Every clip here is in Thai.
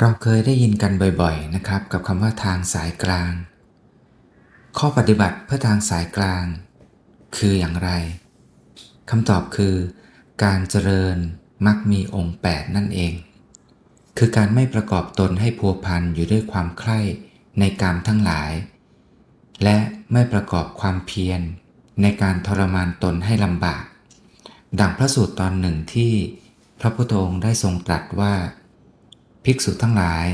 เราเคยได้ยินกันบ่อยๆนะครับ กับคำว่าทางสายกลาง ข้อปฏิบัติเพื่อทางสายกลาง คืออย่างไรคำตอบคือ การเจริญมักมีองค์ 8 นั่นเอง คือการไม่ประกอบตนให้พัวพันอยู่ด้วยความใคร่ในกามทั้งหลาย และไม่ประกอบความเพียร ในการทรมานตนให้ลำบาก ดังพระสูตรตอนหนึ่งที่พระพุทธองค์ได้ทรงตรัสว่า ภิกษุทั้งหลาย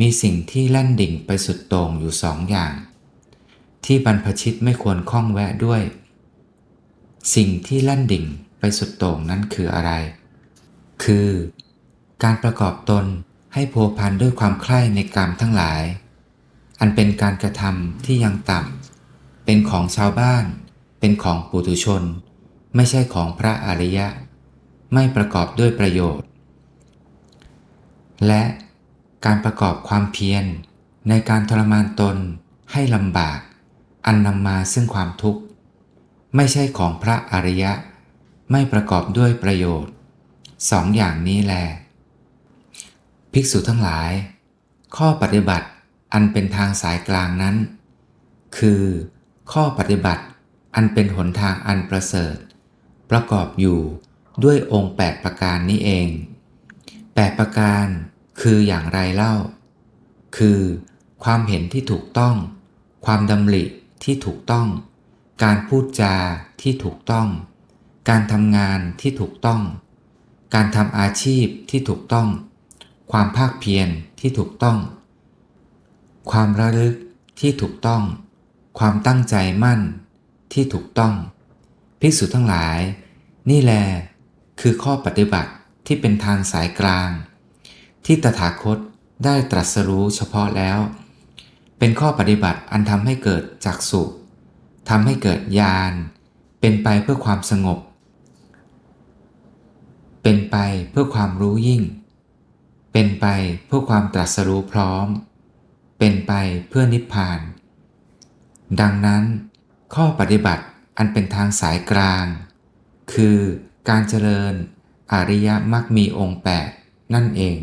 มีสิ่งที่แล่นดิ่งไปสุดโต่งอยู่สองอย่าง ที่บรรพชิตไม่ควรข้องแวะด้วย สิ่งที่แล่นดิ่งไปสุดโต่งนั้นคืออะไร คือ การประกอบตนให้โพวพันด้วยความใคร่ในกรรมทั้งหลาย อันเป็นการกระทำที่ยังต่ำเป็นของชาวบ้าน เป็นของปุถุชน ไม่ใช่ของพระอริยะ ไม่ประกอบด้วยประโยชน์ และการประกอบความเพียรในการทรมานตนให้ลำบาก อันนำมาซึ่งความทุกข์ ไม่ใช่ของพระอริยะ ไม่ประกอบด้วยประโยชน์สองอย่างนี้แล ภิกษุทั้งหลาย ข้อปฏิบัติอันเป็นทางสายกลางนั้น คือ ข้อปฏิบัติอันเป็นหนทางอันประเสริฐ ประกอบอยู่ด้วยองค์ 8 ประการนี้เอง 8 ประการ คืออย่างไรเล่า คือ ความเห็นที่ถูกต้อง ความดำริที่ถูกต้อง การพูดจาที่ถูกต้อง การทำงานที่ถูกต้อง การทำอาชีพที่ถูกต้อง ความภาคเพียรที่ถูกต้อง ความระลึกที่ถูกต้อง ความตั้งใจมั่นที่ถูกต้อง ภิกษุทั้งหลาย นี่แล คือข้อปฏิบัติที่เป็นทางสายกลาง ที่ตถาคตได้ตรัสรู้เฉพาะแล้ว เป็นข้อปฏิบัติอันทำให้เกิดจักสุทำให้เกิดญาณเป็นไปเพื่อความสงบ เป็นไปเพื่อความรู้ยิ่ง เป็นไปเพื่อความตรัสรู้พร้อม เป็นไปเพื่อนิพพาน ดังนั้น ข้อปฏิบัติอันเป็นทางสายกลาง คือการเจริญอริยมรรคมีองค์ 8 นั่นเอง